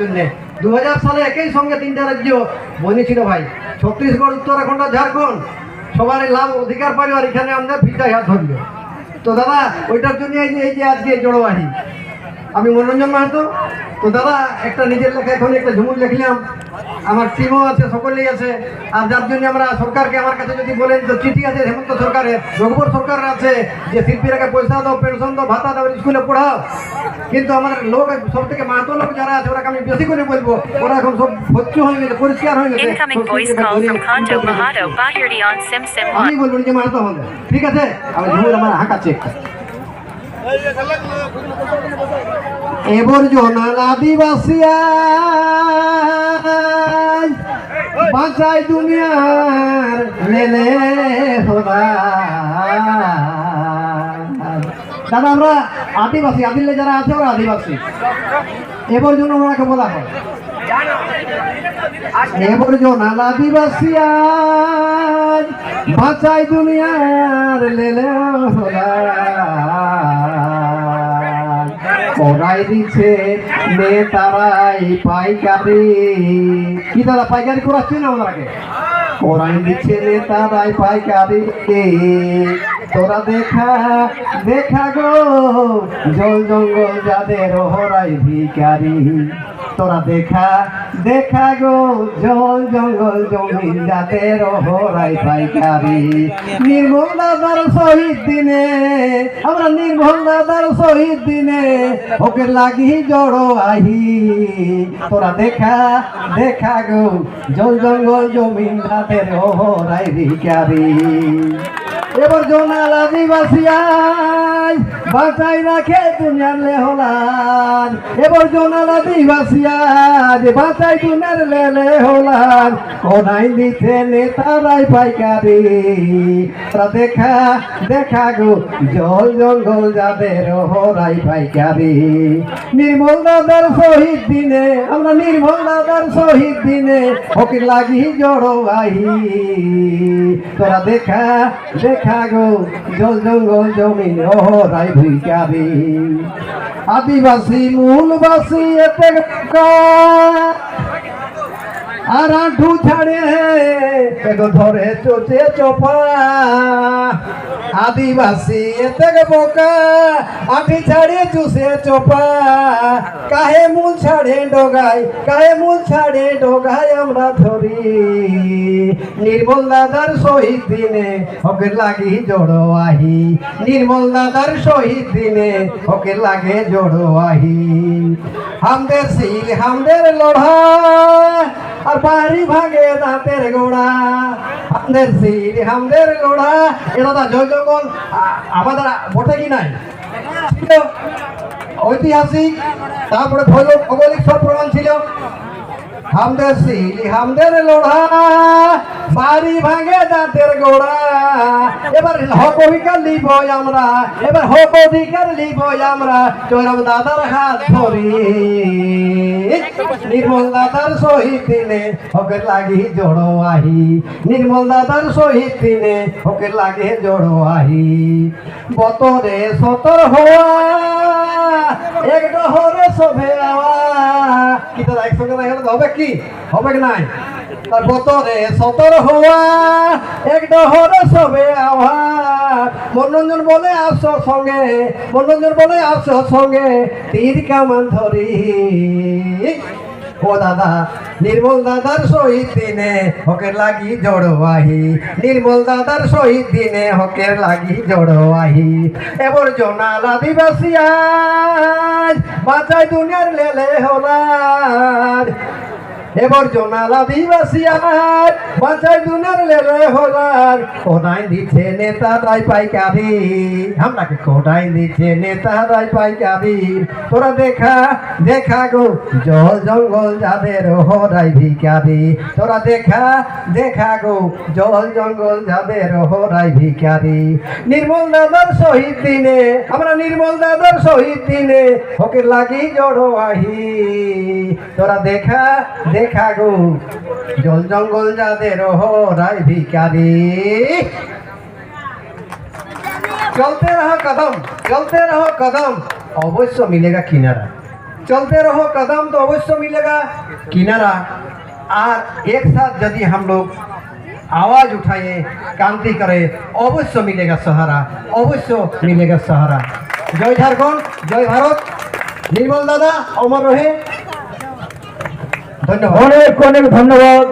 জন্যে। দু হাজার সালে একই সঙ্গে রাজ্য ভাই। ছত্তিশগড়, উত্তরাখণ্ড, ঝাড়খণ্ড। সবার লাভ অধিকার পরিবার এখানে আমাদের ভিটায় হাত ধরল। তো দাদা, ওইটার জন্য এই যে আজকে জড়োবাড়ি আমি মনোরঞ্জন মাহাতো। তো দাদা একটা নিজের লেখা এখন একটা ঝুমুর লিখলাম। আমার টিমও আছে সকলেই আছে। আর যার জন্য আমরা সরকারকে আমার কাছে যদি বলেন তো চিঠি আছে হেমন্ত সরকারের রঘুবর সরকার আছে যে শিল্পীরাকে পয়সা দাও পেনশন দাও ভাতা দাও স্কুলে পড়াও। কিন্তু আমার লোক সব থেকে মাহাতো লোক যারা আছে ওরা আমি বেশি করে বলব ওরা এখন সব স্বচ্ছ হয়ে গেছে পরিষ্কার হয়ে গেছে। আমি বলব যে মাহাতো হবে। ঠিক আছে? আমি ঝুমুর আমার হাঁকাচ্ছে। এবার জনাল আদিবাসিয়া বাঁচাই দুনিয়ার লেলে দাদা, আমরা আদিবাসী আদিলে যারা আছে, ওরা আদিবাসী। এবার জন্য ওনাকে বলা হয়। এবার জনাল আদিবাসী বাঁচাই দুনিয়ার লেলে হোলা করাই দিছে নেতারাই পাইকারি। কি দাদা পাইকারি করাচ্ছি না ওনাকে করাই দিচ্ছে নেতারাই পাইকারি। তোরা দেখা দেখা গো, জল জঙ্গল যাদের হরাই ভিকারি তোরা দেখা দেখা গো, জল জঙ্গল জমি যাদের হরাই পাইকারি। নির্মল দাদার শহীদ দিনে, আমরা নির্মল দাদার শহীদ দিনে ওকে লাগি জড়ো আহি। তোরা দেখা দেখা গো, জল জঙ্গল জমি যাদের হরাই ভিকারি এবার জোনাল আদিবাসী আজ বাঁচাই রাখে দুনিয়ার লেহলান। এবার জোনাল আদিবাসী আজ বাঁচাই দুনিয়ার লেলে হলান কোনাই দিতে নেতারাই পাইকারি। তা দেখা দেখা গো, জল জঙ্গল যাদের হরাই পাইকারি। নির্মল দাদার শহীদ দিনে, আমরা নির্মল দাদার শহীদ দিনে ওকে লাগি জড়ো আহি। তোরা দেখা দেখা গো জল জঙ্গল জমিন হরাই ভিকারি আদিবাসী মূলবাসী এতে আর আঁঠু ছাড়ে এগো ধরে চোচে চোপা। আদিবাসী এতে বোকা, আঁঠি ছাড়ে চুষে চোপা। কাহে মূল ছাড়ে ডোগাই, কাহে মূল ছাড়ে ডোগাই আমরা ধরি। নির্মল দাদার শহীদ দিনে ওকে লাগি জড়ো আহি। নির্মল দাদার শহীদ দিনে ওকে লাগে জড়ো আহি। হামদের সিল, হামদের লড়া আর বাড়ি ভাগে দাঁতের গোড়া আমাদের সিল হামদের লোড়া এটা দা জয় জঙ্গল। আমাদের বটে কি নাই? ঐতিহাসিক, তারপরে ভৌগোলিক সব প্রমাণ ছিল। হামদের সিলি হামদের লোড়া বাড়ি ভাঙে দাঁতের গোড়া। এবার হক অধিকার লিব আমরা, এবার হক অধিকার লিব আমরা। চৈরম দাদার হাত ধরি। নির্মল দাদার শহীদ দিনে হকের লাগি জড়ো আহি। নির্মল দাদার শহীদ দিনে হকের লাগে জড়ো আহি। বতরে সতর হওয়া, এক ডহরে সভে আওয়া। কি তোরা একসঙ্গে হবে কি? হবে কি নাই? তার বতরে সতর হওয়া, এক ডহরে সবে আওয়া। মনোরঞ্জন বলে আসো সঙ্গে, মনোরঞ্জন বলে আসো সঙ্গে। তীর কামান ধরি। ও দাদা, নির্মল দাদার শহীদ দিনে হকের লাগি জড়ো আহি। নির্মল দাদার শহীদ দিনে হকের লাগি জড়ো আহি। এবার জনাল আদিবাসী আজ বাঁচাই দুনিয়ার লেলে হলার। এবার জনাল আদিবাসী আমার, বাঁচাই দুনার লেলে হলার। কোনাই দিচ্ছে নেতারাই পাইকারি আমরাকে কোনাই দিচ্ছে নেতারাই পাইকারি তোরা দেখা দেখা গো, জল জঙ্গল যাদের হরাই ভিকারি তোরা দেখা দেখা গো, জল জঙ্গল যাদের হরাই ভিকারি নির্মল দাদার শহীদ দিনে, আমরা নির্মল দাদার শহীদ দিনে ওকে লাগি জড়ো আহি। তোরা দেখা দেখা গো জল জঙ্গল যাদের হরাই ভিকারি চলতে রহো কদম চলতে রহো কদম অবশ্য মিলেগা কিনারা चलते रहो कदम तो अवश्य मिलेगा किनारा और एक साथ यदि हम लोग आवाज उठाए क्रांति करे अवश्य मिलेगा सहारा अवश्य मिलेगा सहारा जय झारखंड जय भारत निर्मल दादा अमर रहे धन्यवाद অনেক অনেক ধন্যবাদ।